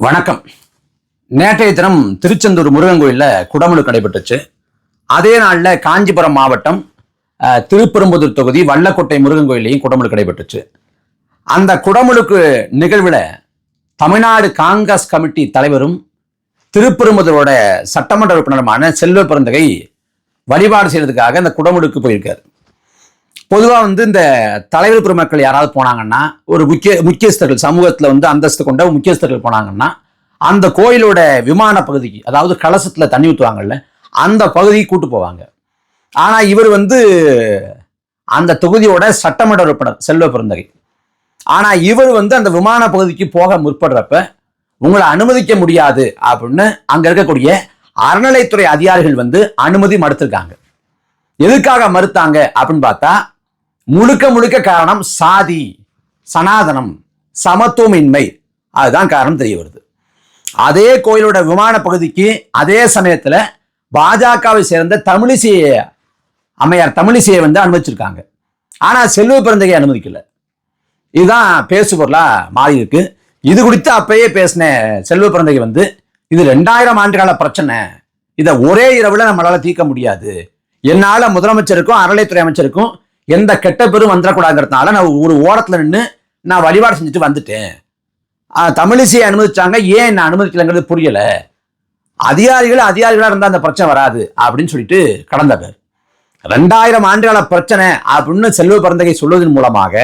வணக்கம். நேற்றைய தினம் திருச்செந்தூர் முருகன் கோயிலில் குடமுழுக்கு நடைபெற்றுச்சு. அதே நாளில் காஞ்சிபுரம் மாவட்டம் திருப்பெரும்புதூர் தொகுதி வல்லக்கோட்டை முருகன் கோயிலையும் குடமுழுக்கு நடைபெற்றுச்சு. அந்த குடமுழுக்கு நிகழ்வில் தமிழ்நாடு காங்கிரஸ் கமிட்டி தலைவரும் திருப்பெரும்புதூரோட சட்டமன்ற உறுப்பினருமான செல்வ பிறந்தகை வழிபாடு செய்யறதுக்காக அந்த குடமுழுக்கு போயிருக்காரு. பொதுவாக வந்து இந்த தலைவர் பெருமக்கள் யாராவது போனாங்கன்னா ஒரு முக்கிய முக்கியஸ்தர்கள் சமூகத்தில் வந்து அந்தஸ்து கொண்ட முக்கியஸ்தர்கள் போனாங்கன்னா அந்த கோயிலோட விமான பகுதிக்கு அதாவது கலசத்தில் தண்ணி ஊற்றுவாங்கல்ல அந்த பகுதிக்கு கூட்டு போவாங்க. ஆனால் இவர் வந்து அந்த தொகுதியோட சட்டமன்ற உறுப்பினர் செல்வ பிறந்தகை ஆனால் இவர் வந்து அந்த விமான பகுதிக்கு போக முற்படுறப்ப உங்களை அனுமதிக்க முடியாது அப்படின்னு அங்கே இருக்கக்கூடிய அறநிலைத்துறை அதிகாரிகள் வந்து அனுமதி மறுத்திருக்காங்க. எதுக்காக மறுத்தாங்க? அப்படின்னு பார்த்தா முழுக்க முழுக்க காரணம் சாதி சனாதனம் சமத்துவமின்மை. அதுதான் காரணம் தெரிய வருது. அதே கோயிலோட விமான பகுதிக்கு அதே சமயத்துல பாஜகவை சேர்ந்த தமிழிசை அம்மையார் தமிழிசையை வந்து அனுமதிச்சிருக்காங்க. ஆனா செல்வ பிறந்தகை அனுமதிக்கல. இதுதான் பேசுபொருளா மாறி இருக்கு. இது குறித்து அப்பயே பேசின செல்வ பிறந்தகை வந்து இது ரெண்டாயிரம் ஆண்டுகால பிரச்சனை. இதை ஒரே இரவுல நம்மளால தீர்க்க முடியாது. என்னால் முதலமைச்சருக்கும் அறநிலைத்துறை அமைச்சருக்கும் எந்த கெட்ட பெரும் வந்துடக்கூடாதுங்கிறதுனால நான் ஒரு ஓரத்தில் நின்று நான் வழிபாடு செஞ்சுட்டு வந்துட்டேன். தமிழிசையை அனுமதிச்சாங்க. ஏன் என்ன அனுமதிக்கலைங்கிறது புரியலை. அதிகாரிகள் அதிகாரிகளாக இருந்தால் அந்த பிரச்சனை வராது அப்படின்னு சொல்லிட்டு கடந்தவர் ரெண்டாயிரம் ஆண்டுகால பிரச்சனை அப்படின்னு செல்வ பரந்தகை சொல்வதன் மூலமாக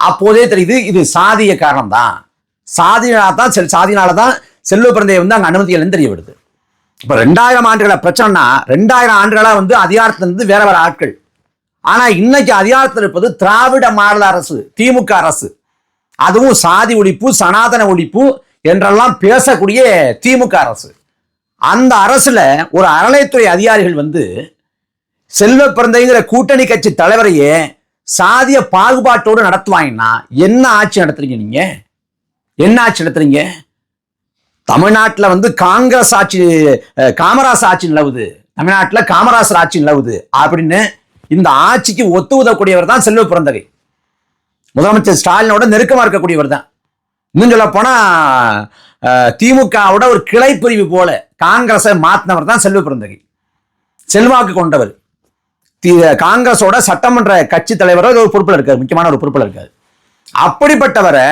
அப்போதே தெரியுது இது சாதிய காரணம் தான் சாதியினால தான் செல் சாதியினால தான் செல்வ பிறந்தையை வந்து அங்கே அனுமதிக்கலன்னு தெரிய வருது. ரெண்டாயிரம் ஆண்டுகள பிரச்சனைனா ரெண்டாயிரம் ஆண்டுகளாக வந்து அதிகாரத்துலேருந்து வேற வேற ஆட்கள் ஆனா இன்னைக்கு அதிகாரத்தில் இருப்பது திராவிட மாடல் அரசு திமுக அரசு. அதுவும் சாதி ஒழிப்பு சனாதன ஒழிப்பு என்றெல்லாம் பேசக்கூடிய திமுக அரசு. அந்த அரசுல ஒரு அறநிலைத்துறை அதிகாரிகள் வந்து செல்வ பிறந்தைங்கிற கூட்டணி கட்சி தலைவரையே சாதிய பாகுபாட்டோடு நடத்துவாங்கன்னா என்ன ஆட்சி நடத்துறீங்க நீங்க? என்ன ஆட்சி நடத்துறீங்க? தமிழ்நாட்டில் வந்து காங்கிரஸ் ஆட்சி காமராசர் காமராஜ் ஆட்சி நிலவுது. தமிழ்நாட்டில் காமராசர் ஆட்சி நிலவுது அப்படின்னு இந்த ஆட்சிக்கு ஒத்து உதவக்கூடியவர் தான் செல்வ பிறந்தகை முதலமைச்சர் ஸ்டாலினோட நெருக்கமா இருக்கக்கூடியவர் தான். இன்னும் சொல்ல போனா திமுகவோட ஒரு கிளை பிரிவு போல காங்கிரஸை மாத்தினவர் தான் செல்வ பிறந்தகை செல்வாக்கு கொண்டவர். தி- காங்கிரஸோட சட்டமன்ற கட்சி தலைவரோ ஒரு பொறுப்பில் இருக்காரு முக்கியமான ஒரு பொறுப்பில் இருக்காரு. அப்படிப்பட்டவரை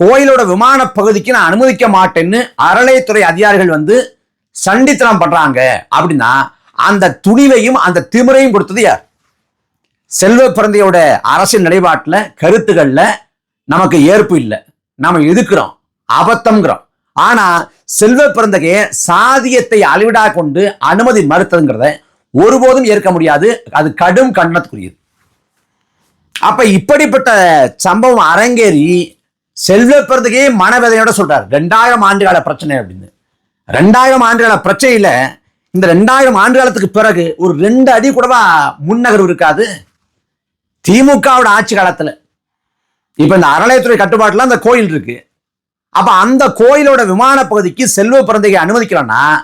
கோயிலோட விமான பகுதிக்கு நான் அனுமதிக்க மாட்டேன்னு அறநிலையத்துறை அதிகாரிகள் வந்து சண்டித்தனம் பண்றாங்க அப்படின்னா அந்த துணிவையும் அந்த திமிரையும் கொடுத்தது யார்? செல்வ பிறந்தையோட அரசியல் நிலைப்பாட்டில் கருத்துக்களில் நமக்கு ஏற்பு இல்லை. நம்ம எதுக்குறோம்? அபத்தம்ங்கிறோம். ஆனால் செல்வ பிறந்தகைய சாதியத்தை அளவிடா கொண்டு அனுமதி மறுத்ததுங்கிறத ஒருபோதும் ஏற்க முடியாது. அது கடும் கண்டனத்துக்குரியது. அப்ப இப்படிப்பட்ட சம்பவம் அரங்கேறி செல்வ பிறந்தகையே மனவேதனையோட சொல்றாரு. ரெண்டாயிரம் ஆண்டுகால பிரச்சனை அப்படின்னு. ரெண்டாயிரம் ஆண்டுகால பிரச்சனையில இந்த ரெண்டாயிரம் ஆண்டு காலத்துக்கு பிறகு ஒரு ரெண்டு அடி கூடவா முன்னகர்வு இருக்காது? திமுகவோட ஆட்சி காலத்தில். இப்போ இந்த அறநிலையத்துறை கட்டுப்பாட்டில் அந்த கோயில் இருக்கு. அப்போ அந்த கோயிலோட விமான பகுதிக்கு செல்வ பிறந்தையை அனுமதிக்கலன்னா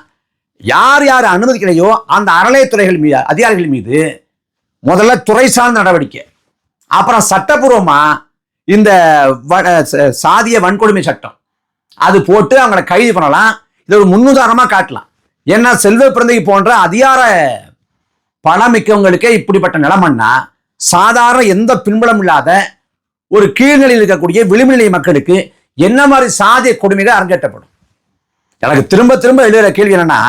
யார் யார் அனுமதிக்கலையோ அந்த அறநிலையத்துறைகள் மீது அதிகாரிகள் மீது முதல்ல துறை சார்ந்த நடவடிக்கை. அப்புறம் சட்டப்பூர்வமாக இந்த வ- ச- சாதிய வன்கொடுமை சட்டம். அது போட்டு அவங்கள கைது பண்ணலாம். இது ஒரு முன்னுதாரணமாக காட்டலாம். ஏன்னா செல்வ பிறந்தை போன்ற அதிகார பணம் மிக்கவங்களுக்கே இப்படிப்பட்ட நிலமன்னா சாதாரண எந்த பின்புலம் இல்லாத ஒரு கீழ்நிலையில் இருக்கக்கூடிய விளிம்புநிலை மக்களுக்கு என்ன மாதிரி சாதிய கொடுமைகள் அரங்கேற்றப்படும்? எனக்கு திரும்ப திரும்ப எழுதுகிற கேள்வி என்னன்னா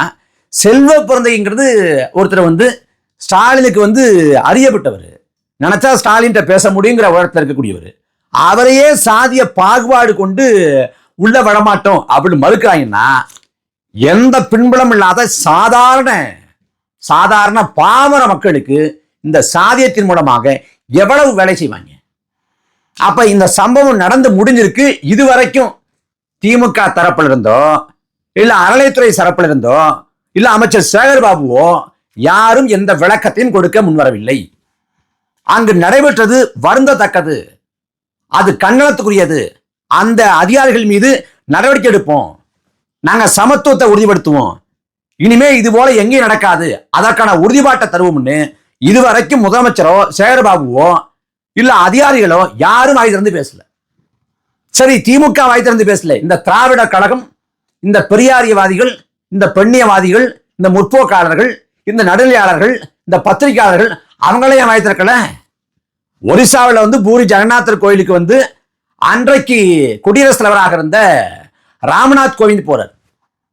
செல்வ பிறந்தைங்கிறது ஒருத்தர் வந்து ஸ்டாலினுக்கு வந்து அறியப்பட்டவர். நினைச்சா ஸ்டாலின்ட்ட பேச முடியுங்கிற உலகத்தில் இருக்கக்கூடியவர். அவரையே சாதிய பாகுபாடு கொண்டு உள்ள வரமாட்டோம் அப்படின்னு மறுக்கிறாங்கன்னா எந்த பின்புலம் இல்லாத சாதாரண சாதாரண பாமர மக்களுக்கு இந்த சாதியத்தின் மூலமாக எவ்வளவு வேலை செய்வாங்க? அப்ப இந்த சம்பவம் நடந்து முடிஞ்சிருக்கு இது வரைக்கும் திமுக தரப்பில் இருந்தோ இல்ல அறநிலைத்துறை தரப்பில் இருந்தோ இல்ல அமைச்சர் சேகர் பாபுவோ யாரும் எந்த விளக்கத்தையும் கொடுக்க முன்வரவில்லை. அங்கு நடைபெற்றது வருந்தத்தக்கது. அது கண்டனத்துக்குரியது. அந்த அதிகாரிகள் மீது நடவடிக்கை எடுப்போம். நாங்க சமத்துவத்தை உறுதிப்படுத்துவோம். இனிமே இது போல எங்கேயும் நடக்காது. அதற்கான உறுதிப்பாட்டை தருவோம்னு இதுவரைக்கும் முதலமைச்சரோ சேகர்பாபுவோ இல்ல அதிகாரிகளோ யாரும் வாய் திறந்து பேசல. சரி திமுக வாய் திறந்து பேசல. இந்த திராவிட கழகம் இந்த பெரியாரியவாதிகள் இந்த பெண்ணியவாதிகள் இந்த முற்போக்காளர்கள் இந்த நடுநிலையாளர்கள் இந்த பத்திரிகையாளர்கள் அவங்களையும் திறக்கல. ஒரிசாவில் வந்து பூரி ஜெகநாதர் கோயிலுக்கு வந்து அன்றைக்கு குடியரசுத் தலைவராக இருந்த ராமநாத் கோவிந்த் போறார்.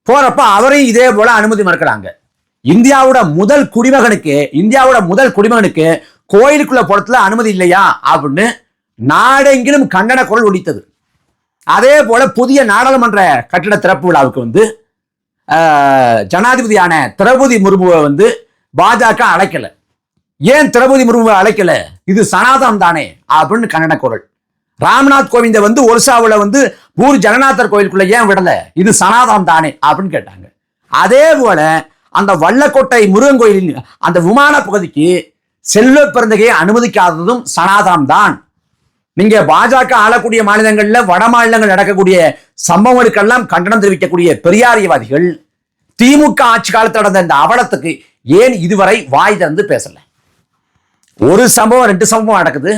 போறப்ப அவரையும் இதே போல அனுமதி மறுக்கிறாங்க. இந்தியாவோட முதல் குடிமகனுக்கு இந்தியாவோட முதல் குடிமகனுக்கு கோயிலுக்குள்ள போறதுல அனுமதி இல்லையா? அப்படின்னு நாடெங்கிலும் கண்டன குரல் ஒலித்தது. அதே போல புதிய நாடாளுமன்ற கட்டிட திறப்பு விழாவுக்கு வந்து ஜனாதிபதியான திரௌபதி முர்முவை வந்து பாஜக அழைக்கல. ஏன் திரௌபதி முர்முவை அழைக்கல? இது சனாதனம் தானே அப்படின்னு கண்டன குரல். ராம்நாத் கோவிந்த வந்து ஒரிசாவில் வந்து பூர் ஜெகநாதர் கோயிலுக்குள்ள ஏன் விடல? இது சனாதனம் தானே அப்படின்னு கேட்டாங்க. அதே போல அந்த வல்லக்கோட்டை முருகன் கோயிலின் அந்த விமான பகுதிக்கு செல்வ பிறந்தகையை அனுமதிக்காததும் சனாதனம் தான் நீங்க பாஜக ஆளக்கூடிய மாநிலங்கள்ல வட மாநிலங்கள் நடக்கக்கூடிய சம்பவங்களுக்கெல்லாம் கண்டனம் தெரிவிக்கக்கூடிய பெரியாரியவாதிகள் திமுக ஆட்சி காலத்தில் நடந்த இந்த அவலத்துக்கு ஏன் இதுவரை வாய் திறந்து பேசல? ஒரு சம்பவம் ரெண்டு சம்பவம் நடக்குது.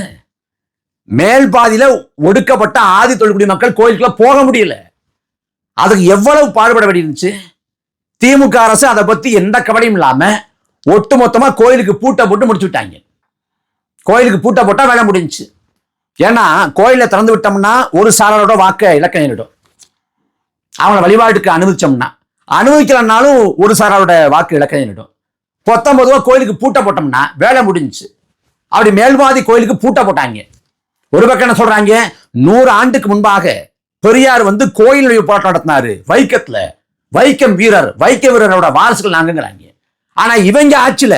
மேல் பாதியில ஒடுக்கப்பட்ட ஆதி தொழில்குடி மக்கள் கோயிலுக்குள்ள போக முடியல. அதுக்கு எவ்வளவு பாடுபட வேண்டியிருந்துச்சு? திமுக அரசு அதை பத்தி எந்த கவலையும் இல்லாம ஒட்டுமொத்தமா கோயிலுக்கு பூட்டை போட்டு முடிச்சு விட்டாங்க. கோயிலுக்கு பூட்டை போட்டா வேலை முடிஞ்சு ஏன்னா கோயிலை திறந்து விட்டோம்னா ஒரு சாரரோட வாக்க இலக்கம் நேரிடும் அவங்கள வழிபாட்டுக்கு அனுமதிச்சோம்னா அனுமதிக்கலனாலும் ஒரு சாராரோட வாக்கு இலக்கம் நேரிடும் பொத்தொன்பதுவா கோயிலுக்கு பூட்டை போட்டோம்னா வேலை முடிஞ்சு அப்படி மேல்வாதி கோயிலுக்கு பூட்டை போட்டாங்க. ஒரு பக்கம் என்ன சொல்றாங்க? நூறு ஆண்டுக்கு முன்பாக பெரியார் வந்து கோயில் போராட்டம் நடத்தினாரு வைக்கத்துல. வைக்கம் வீரர் வைக்க வீரரோட வாரசுகள் நாங்கங்கிறாங்க. ஆனா இவங்க ஆட்சியில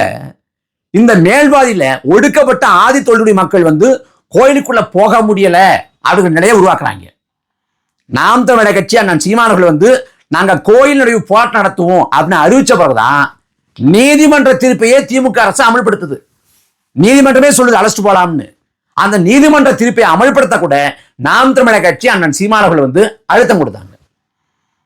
இந்த மேல்வாதியில ஒடுக்கப்பட்ட ஆதி தொழிலுடைய மக்கள் வந்து கோயிலுக்குள்ள போக முடியல அப்படிங்கிற நிலையை உருவாக்குறாங்க. நாம் தமிழக கட்சி அண்ணன் சீமானவர்கள் வந்து நாங்க கோயில் போராட்டம் நடத்துவோம் அப்படின்னு அறிவிச்ச பிறகுதான் நீதிமன்ற தீர்ப்பையே திமுக அரசு அமல்படுத்துது. நீதிமன்றமே சொல்லுது அழைச்சிட்டு போலாம்னு. அந்த நீதிமன்ற தீர்ப்பை அமல்படுத்த கூட நாம் தமிழக கட்சி அண்ணன் சீமானவர்கள் வந்து அழுத்தம் கொடுத்தாங்க.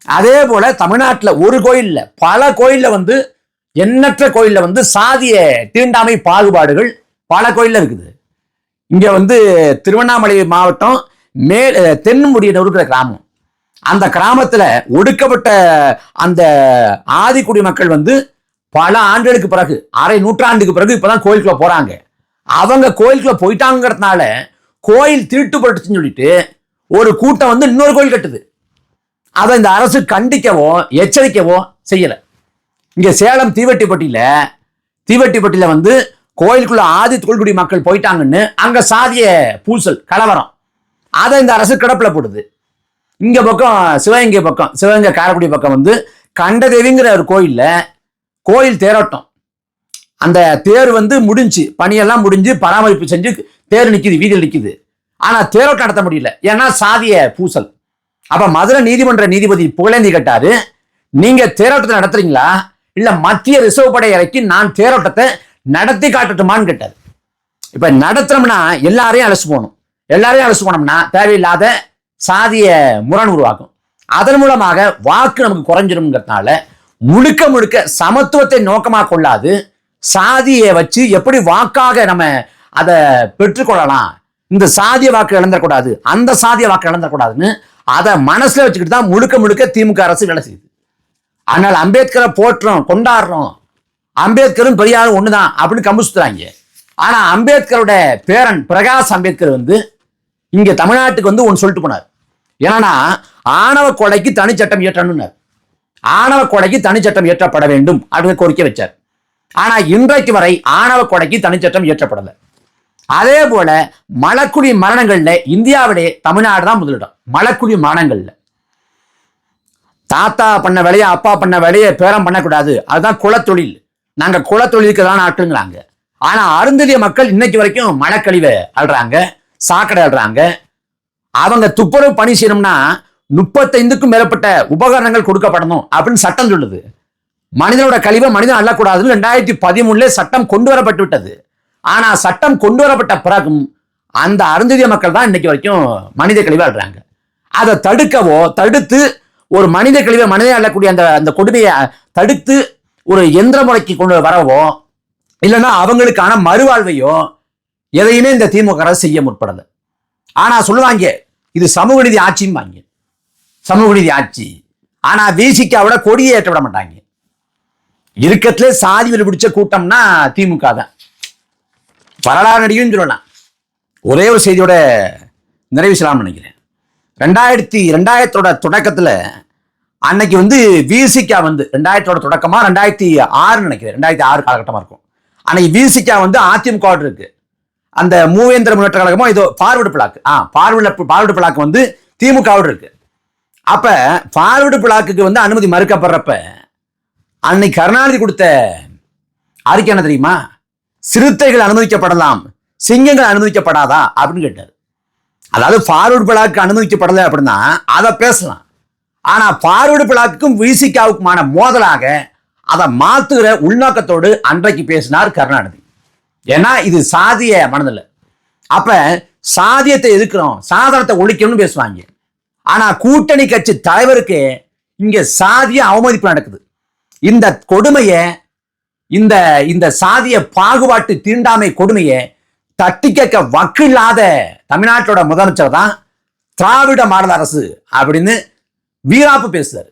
அதே போல தமிழ்நாட்டில் ஒரு கோயில்ல பல கோயில்ல வந்து எண்ணற்ற கோயில்ல வந்து சாதிய தீண்டாமை பாகுபாடுகள் பல கோயில்ல இருக்குது. இங்க வந்து திருவண்ணாமலை மாவட்டம் மேல் தென்முடியின இருக்கிற கிராமம். அந்த கிராமத்துல ஒடுக்கப்பட்ட அந்த ஆதிக்குடி மக்கள் வந்து பல ஆண்டுகளுக்கு பிறகு அரை நூற்றாண்டுக்கு பிறகு இப்பதான் கோயிலுக்குள்ள போறாங்க. அவங்க கோயிலுக்குள்ள போயிட்டாங்கிறதுனால கோயில் திருட்டுப்பட்டுச்சுன்னு சொல்லிட்டு ஒரு கூட்டம் வந்து இன்னொரு கோயில் கட்டுது. அதை இந்த அரசு கண்டிக்கவோ எச்சரிக்கவோ செய்யல. இங்க சேலம் தீவெட்டிப்பட்டியில் தீவெட்டிப்பட்டியில் வந்து கோயிலுக்குள்ள ஆதி தொல்குடி மக்கள் போயிட்டாங்கன்னு அங்க சாதிய பூசல் கலவரம். அதை இந்த அரசு கிடப்பில் போடுது. இங்க பக்கம் சிவகங்கை பக்கம் சிவகங்கை காரைக்குடி பக்கம் வந்து கண்டதேவிங்கிற ஒரு கோயில்ல கோயில் தேரோட்டம். அந்த தேர் வந்து முடிஞ்சு பணியெல்லாம் முடிஞ்சு பராமரிப்பு செஞ்சு தேர் நிற்கிது வீதியில் நிற்கிது ஆனால் தேரோட்டம் நடத்த முடியல. ஏன்னா சாதிய பூசல். அப்ப மதுரை நீதிமன்ற நீதிபதி புகழேந்தி கேட்டாரு நீங்க தேரோட்டத்தை நடத்துறீங்களா? இல்ல மத்திய ரிசர்வ் படை இறக்கி நான் தேரோட்டத்தை நடத்தி காட்டட்டுமான்னு கேட்டாரு. இப்ப நடத்துறோம்னா எல்லாரையும் அழைச்சு போகணும். எல்லாரையும் அழைச்சு போனோம்னா தேவையில்லாத சாதிய முரண் உருவாக்கும். அதன் மூலமாக வாக்கு நமக்கு குறைஞ்சிரும்ங்கிறதுனால முழுக்க முழுக்க சமத்துவத்தை நோக்கமாக கொள்ளாது சாதியை வச்சு எப்படி வாக்காக நம்ம அதை பெற்றுக்கொள்ளலாம். இந்த சாதிய வாக்கு இழந்துடக்கூடாது அந்த சாதிய வாக்கு இழந்துடக்கூடாதுன்னு அதை மனசுல வச்சுக்கிட்டு தான் முழுக்க முழுக்க திமுக அரசு வேலை செய்யுது. ஆனால் அம்பேத்கரை போற்றுறோம் கொண்டாடுறோம். அம்பேத்கரும் பெரியாரும் ஒண்ணுதான் அப்படின்னு கம்பு சுத்துறாங்க. அம்பேத்கரோட பேரன் பிரகாஷ் அம்பேத்கர் வந்து இங்கே தமிழ்நாட்டுக்கு வந்து ஒன்று சொல்லிட்டு போனார். ஏன்னா ஆணவ கொலைக்கு தனிச்சட்டம் இயற்றணும்னார். ஆணவ கொலைக்கு தனிச்சட்டம் இயற்றப்பட வேண்டும் அப்படின்னு கோரிக்கை வச்சார். ஆனால் இன்றைக்கு வரை ஆணவ கொலைக்கு தனிச்சட்டம் இயற்றப்படலை. அதே போல மலக்குடி மரணங்களில் இந்தியாவிலே தமிழ்நாடு தான் முதலிடம். மலக்குடி மானங்களில். தாத்தா பண்ண வேலையை அப்பா பண்ண வேலையை பேரம் பண்ணக்கூடாது. அதுதான் குலத்தொழில். நாங்கள் குலத்தொழிலுக்கு தான் ஆட்டுங்களாங்க ஆனால் அருந்ததிய மக்கள் இன்னைக்கு வரைக்கும் மழக்கழிவை அழுறாங்க சாக்கடை அழுறாங்க அவங்க துப்புரவு பணி செய்யணும்னா முப்பத்தைந்துக்கும் மேற்பட்ட உபகரணங்கள் கொடுக்கப்படணும் அப்படின்னு சட்டம் சொல்லுது. மனிதனோட கழிவை மனிதன் அள்ளக்கூடாதுன்னு ரெண்டாயிரத்தி பதிமூணுல சட்டம் கொண்டு வரப்பட்டு விட்டது. ஆனால் சட்டம் கொண்டு வரப்பட்ட பிறகும் அந்த அருந்ததிய மக்கள் தான் இன்னைக்கு வரைக்கும் மனித கழிவை அழுறாங்க அதை தடுக்கவோ தடுத்து ஒரு மனித கழிவை மனிதன் அள்ளக்கூடிய அந்த அந்த கொடுமையை தடுத்து ஒரு எந்திர முறைக்கு கொண்டு வரவோ இல்லைன்னா அவங்களுக்கான மறுவாழ்வையோ எதையுமே இந்த திமுக அரசு செய்ய முற்படலை. ஆனால் சொல்லுவாங்க இது சமூக நீதி ஆட்சியும் வாங்க. சமூக நீதி ஆட்சி. ஆனா விசிகாவோட கொடியை ஏற்ற விட மாட்டாங்க. இருக்கத்துல சாதி வெறி பிடிச்ச கூட்டம்னா திமுக தான். வரலாறு நடிகன்னு சொல்லலாம். ஒரே ஒரு செய்தியோட நிறைவு செய்யலாம்னு நினைக்கிறேன். ரெண்டாயிரத்தி ரெண்டாயிரத்தோட தொடக்கத்தில் அன்னைக்கு வந்து விசிகா வந்து ரெண்டாயிரத்தோட தொடக்கமாக ரெண்டாயிரத்தி ஆறுன்னு நினைக்கிறேன். ரெண்டாயிரத்தி ஆறு காலகட்டமாக இருக்கும். அன்னைக்கு விசிகா வந்து அதிமுக இருக்கு. அந்த மூவேந்திர முன்னேற்ற கழகமோ இதோ பார்வர்டு பிளாக் ஆ பார்வர்டு பார்வர்டு பிளாக் வந்து திமுக இருக்கு. அப்போ பார்வர்டு பிளாக்குக்கு வந்து அனுமதி மறுக்கப்படுறப்ப அன்னைக்கு கருணாநிதி கொடுத்த அறிக்கை என்ன தெரியுமா? சிறுத்தைகள் அனுமதிக்கப்படலாம் சிங்கங்கள் அனுமதிக்கப்படாதா? அப்படின்னு கேட்டார். அதாவது ஃபார்வர்டு பிளாக்கு அனுமதிக்கப்படலை அப்படின்னா அதை பேசலாம். ஆனால் ஃபார்வர்டு பிளாக்குக்கும் விசிகாவுக்குமான மோதலாக அதை மாத்துகிற உள்நோக்கத்தோடு அன்றைக்கு பேசினார் கருணாநிதி. ஏன்னா இது சாதிய மனதில் அப்போ சாதியத்தை எதிர்க்கிறோம் சாதனத்தை ஒழிக்கணும்னு பேசுவாங்க. ஆனால் கூட்டணி கட்சி தலைவருக்கு இங்கே சாதிய அவமதிப்பு நடக்குது. இந்த கொடுமையை இந்த இந்த சாதிய பாகுபாட்டு தீண்டாமை கொடுமையை தட்டி கேட்க வக்கில்லாத தமிழ்நாட்டோட முதலமைச்சர் தான் திராவிட மாடல் அரசு அப்படின்னு வீராப்பு பேசுறாரு.